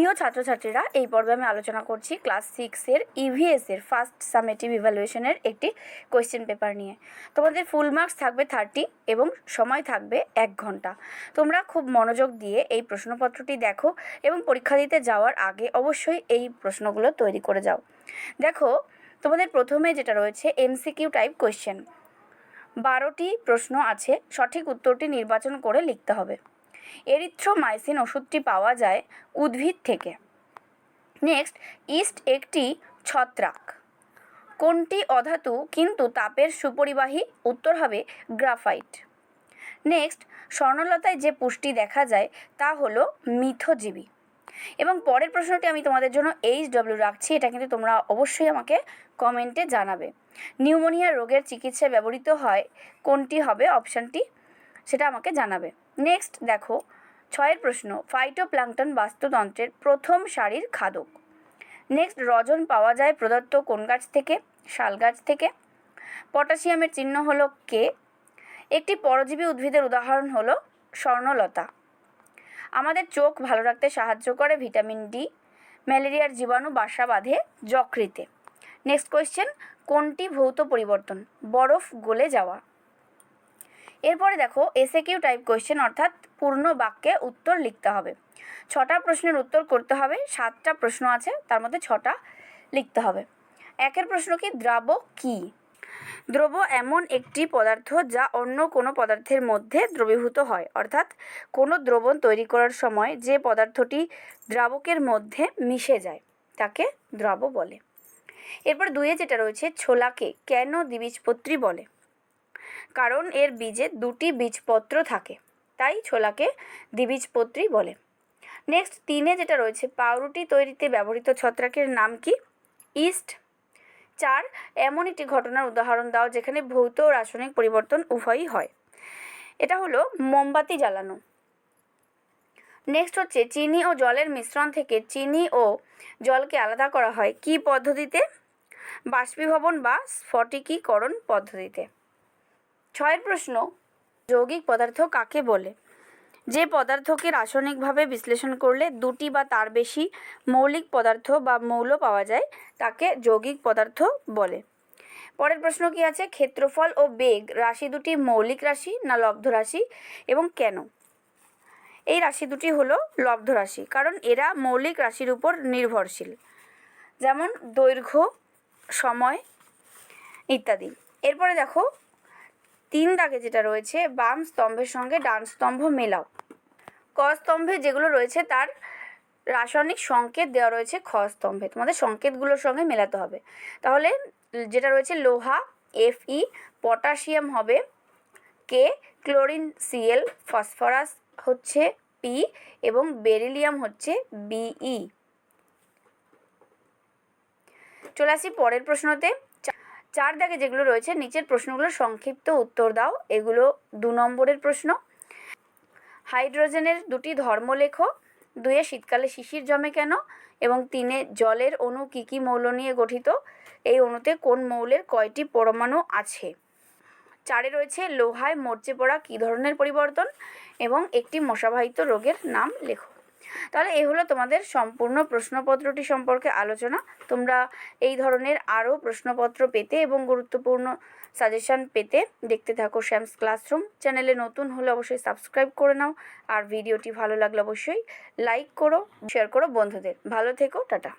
প্রিয় ছাত্রছাত্রীরা, এই পর্বে আমি আলোচনা করছি ক্লাস সিক্সের ইভিএসের ফার্স্ট সামেটিভ ইভ্যালুয়েশনের একটি কোয়েশ্চেন পেপার নিয়ে। তোমাদের ফুল মার্কস থাকবে থার্টি এবং সময় থাকবে এক ঘণ্টা। তোমরা খুব মনোযোগ দিয়ে এই প্রশ্নপত্রটি দেখো এবং পরীক্ষা দিতে যাওয়ার আগে অবশ্যই এই প্রশ্নগুলো তৈরি করে যাও। দেখো, তোমাদের প্রথমে যেটা রয়েছে এমসিকিউ টাইপ কোয়েশ্চেন বারোটি প্রশ্ন আছে, সঠিক উত্তরটি নির্বাচন করে লিখতে হবে। এরিথ্রোমাইসিন ওষুধটি পাওয়া যায় উদ্ভিদ থেকে। নেক্সট, ইস্ট একটি ছত্রাক। কোনটি অধাতু, কিন্তু তাপের সুপরিবাহী, উত্তর হবে গ্রাফাইট। নেক্সট, স্বর্ণলতায় যে পুষ্টি দেখা যায়, তা হলো মিথজীবী। এবং পরের প্রশ্নটি আমি তোমাদের জন্য এইচ ডব্লিউ রাখছি, এটা কিন্তু তোমরা অবশ্যই আমাকে কমেন্টে জানাবে। নিউমোনিয়া রোগের চিকিৎসায় ব্যবহৃত হয়, কোনটি হবে? অপশানটি সেটা আমাকে জানাবে। নেক্সট দেখো, ছয়ের প্রশ্ন ফাইটোপ্ল্যাঙ্কটন বাস্তুতন্ত্রের প্রথম সারির খাদক। নেক্সট রজন পাওয়া যায় প্রদত্ত কোন গাছ থেকে? শাল গাছ থেকে। পটাশিয়ামের চিহ্ন হলো কে একটি পরজীবী উদ্ভিদের উদাহরণ হলো স্বর্ণলতা। আমাদের চোখ ভালো রাখতে সাহায্য করে ভিটামিন ডি ম্যালেরিয়ার জীবাণু বাসা বাঁধে যকৃতে। নেক্সট কোয়েশ্চেন কোনটি ভৌত পরিবর্তন? বরফ গলে যাওয়া। এরপরে দেখো এসে কিউ টাইপ কোয়েশ্চেন অর্থাৎ পূর্ণ বাক্যে উত্তর লিখতে হবে। ছটা প্রশ্নের উত্তর করতে হবে, সাতটা প্রশ্ন আছে, তার মধ্যে ছটা লিখতে হবে। একের প্রশ্ন কি, দ্রাব কি? দ্রব এমন একটি পদার্থ যা অন্য কোনো পদার্থের মধ্যে দ্রবীভূত হয়। অর্থাৎ কোনো দ্রবণ তৈরি করার সময় যে পদার্থটি দ্রাবকের মধ্যে মিশে যায়, তাকে দ্রব বলে। এরপর দুয়ে যেটা রয়েছে, ছোলাকে কেন দ্বিবীজপত্রী বলে? কারণ এর বীজে দুটি বীজপত্র থাকে, তাই ছোলাকে দ্বিবীজপত্রী বলে। নেক্সট তিনে যেটা রয়েছে, পাউরুটি তৈরিতে ব্যবহৃত ছত্রাকের নাম কি? ইস্ট চার, এমন একটি ঘটনার উদাহরণ দাও যেখানে ভৌত ও রাসায়নিক পরিবর্তন উভয়ই হয়। এটা হলো মোমবাতি জ্বালানো। নেক্সট হচ্ছে, চিনি ও জলের মিশ্রণ থেকে চিনি ও জলকে আলাদা করা হয় কি পদ্ধতিতে? বাষ্পীভবন বা স্ফটিকীকরণ পদ্ধতিতে। ছয়ের প্রশ্ন, যৌগিক পদার্থ কাকে বলে? যে পদার্থকে রাসায়নিকভাবে বিশ্লেষণ করলে দুটি বা তার বেশি মৌলিক পদার্থ বা মৌল পাওয়া যায়, তাকে যৌগিক পদার্থ বলে। পরের প্রশ্ন কি আছে? ক্ষেত্রফল ও বেগ, রাশি দুটি মৌলিক রাশি না লব্ধ রাশি এবং কেন? এই রাশি দুটি হলো লব্ধ রাশি, কারণ এরা মৌলিক রাশির উপর নির্ভরশীল। যেমন দৈর্ঘ্য, সময় ইত্যাদি। এরপরে দেখো তিন দাগে যেটা রয়েছে, বাম স্তম্ভের সঙ্গে ডান স্তম্ভ মেলাও। ক স্তম্ভে যেগুলো রয়েছে তার রাসায়নিক সংকেত দেওয়া রয়েছে খ স্তম্ভে। তোমাদের সংকেতগুলোর সঙ্গে মেলাতে হবে। তাহলে যেটা রয়েছে লোহা এফ ই পটাশিয়াম হবে কে ক্লোরিন সিএল ফসফরাস হচ্ছে পি এবং বেরিলিয়াম হচ্ছে বিই চলে আসি পরের প্রশ্নতে। চার দাগে যেগুলো রয়েছে, নিচের প্রশ্নগুলো সংক্ষিপ্ত উত্তর দাও। এগুলো দু নম্বরের প্রশ্ন। হাইড্রোজেনের দুটি ধর্ম লেখো দুয়ে শীতকালে শিশির জমে কেন এবং তিনে জলের অণু কী কী মৌল নিয়ে গঠিত? এই অণুতে কোন মৌলের কয়টি পরমাণু আছে? চারে রয়েছে লোহায় মরচে পড়া কী ধরনের পরিবর্তন এবং একটি মশাবাহিত রোগের নাম লেখো। তাহলে এই হলো তোমাদের সম্পূর্ণ প্রশ্নপত্রটি সম্পর্কে আলোচনা। তোমরা এই ধরনের আরও প্রশ্নপত্র পেতে এবং গুরুত্বপূর্ণ সাজেশান পেতে দেখতে থাকো শ্যামস ক্লাসরুম চ্যানেলে নতুন হলে অবশ্যই সাবস্ক্রাইব করে নাও আর ভিডিওটি ভালো লাগলে অবশ্যই লাইক করো শেয়ার করো বন্ধুদের। ভালো থেকো, টাটা।